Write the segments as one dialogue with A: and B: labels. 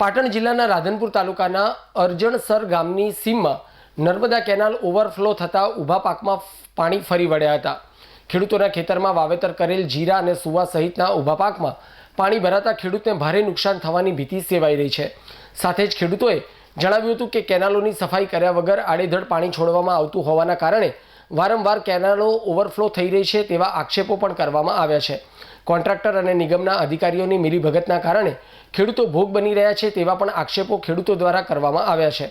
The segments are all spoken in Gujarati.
A: પાટણ જિલ્લાના રાધનપુર તાલુકાના અરજણસર ગામની સીમમાં નર્મદા કેનાલ ઓવરફ્લો થતાં ઊભા પાકમાં પાણી ફરી વળ્યા હતા. ખેડૂતોના ખેતરમાં વાવેતર કરેલ જીરા અને સુવા સહિતના ઊભા પાકમાં પાણી ભરાતા ખેડૂતને ભારે નુકસાન થવાની ભીતિ સેવાઈ રહી છે. સાથે જ ખેડૂતોએ જણાવ્યું હતું કે કેનાલોની સફાઈ કર્યા વગર આડેધડ પાણી છોડવામાં આવતું હોવાના કારણે વારંવાર કેનાલો ઓવરફ્લો થઈ રહી છે તેવા આક્ષેપો પણ કરવામાં આવ્યા છે. કોન્ટ્રાક્ટર અને નિગમના અધિકારીઓની મિલીભગતના કારણે ખેડૂતો ભોગ બની રહ્યા છે તેવા પણ આક્ષેપો ખેડૂતો દ્વારા કરવામાં આવ્યા છે.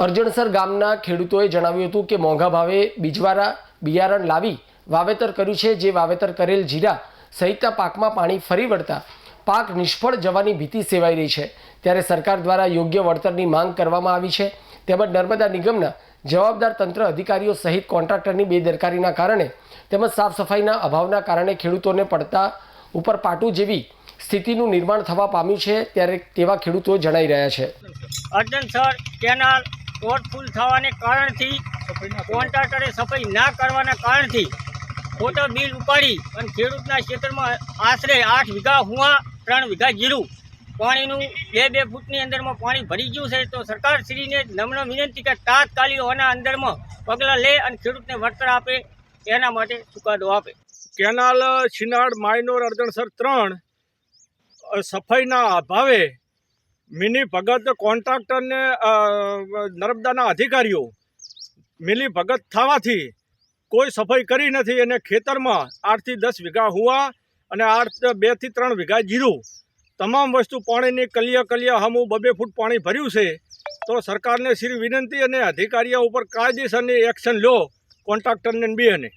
A: અરજણસર ગામના ખેડૂતોએ જણાવ્યું હતું કે મોંઘા ભાવે બીજવારા બિયારણ લાવી વાવેતર કર્યું છે. જે વાવેતર કરેલ જીરા સહિતના પાકમાં પાણી ફરી વળતા પાક નિષ્ફળ જવાની ભીતિ સેવાઈ રહી છે. ત્યારે સરકાર દ્વારા યોગ્ય વળતરની માંગ કરવામાં આવી છે. તેમજ નર્મદા નિગમના જવાબદાર તંત્ર અધિકારીઓ સહિત કોન્ટ્રાક્ટરની બેદરકારીના કારણે તેમજ સાફ સફાઈના અભાવના કારણે ખેડૂતોને પડતા ઉપર પાટું જેવી સ્થિતિનું નિર્માણ થવા પામ્યું છે ત્યારે તેવા ખેડૂતો જણાઈ રહ્યા છે.
B: અર્જનસર કેનાલ ઓવરફુલ થવાને કારણથી, કોન્ટ્રાક્ટરે સફાઈ ના કરવાના કારણથી ખોટો બિલ ઉપાડી અને ખેડૂતના ક્ષેત્રમાં આશરે આઠ વીઘા હુવા ત્રણ વીઘા જીરું. પાણીનું બે બે ફૂટની અંદરમાં પાણી ભરી ગયું છે તો સરકારશ્રીને નમ્ર વિનંતી કે તાત્કાલિક અંદરમાં પગલાં લે અને ખેડૂતને વળતર આપે, એના માટે ચુકાદો આપે.
C: કેનાલ છીનાડ માઇનોર, અર્જણસર ત્રણ સફાઈના અભાવે મિની ભગત કોન્ટ્રાક્ટરને નર્મદાના અધિકારીઓ મિલી ભગત થવાથી કોઈ સફાઈ કરી નથી. અને ખેતરમાં આઠથી દસ વીઘા હુવા અને આઠ બેથી ત્રણ વીઘા જીરું. તમામ વસ્તુ પાણીની કલિયા કલિયા હમું બબે ફૂટ પાણી ભર્યું છે, તો સરકારને શ્રી વિનંતી અને અધિકારીઓ ઉપર કાયદેસરની એક્શન લો, કોન્ટ્રાક્ટરને બી અને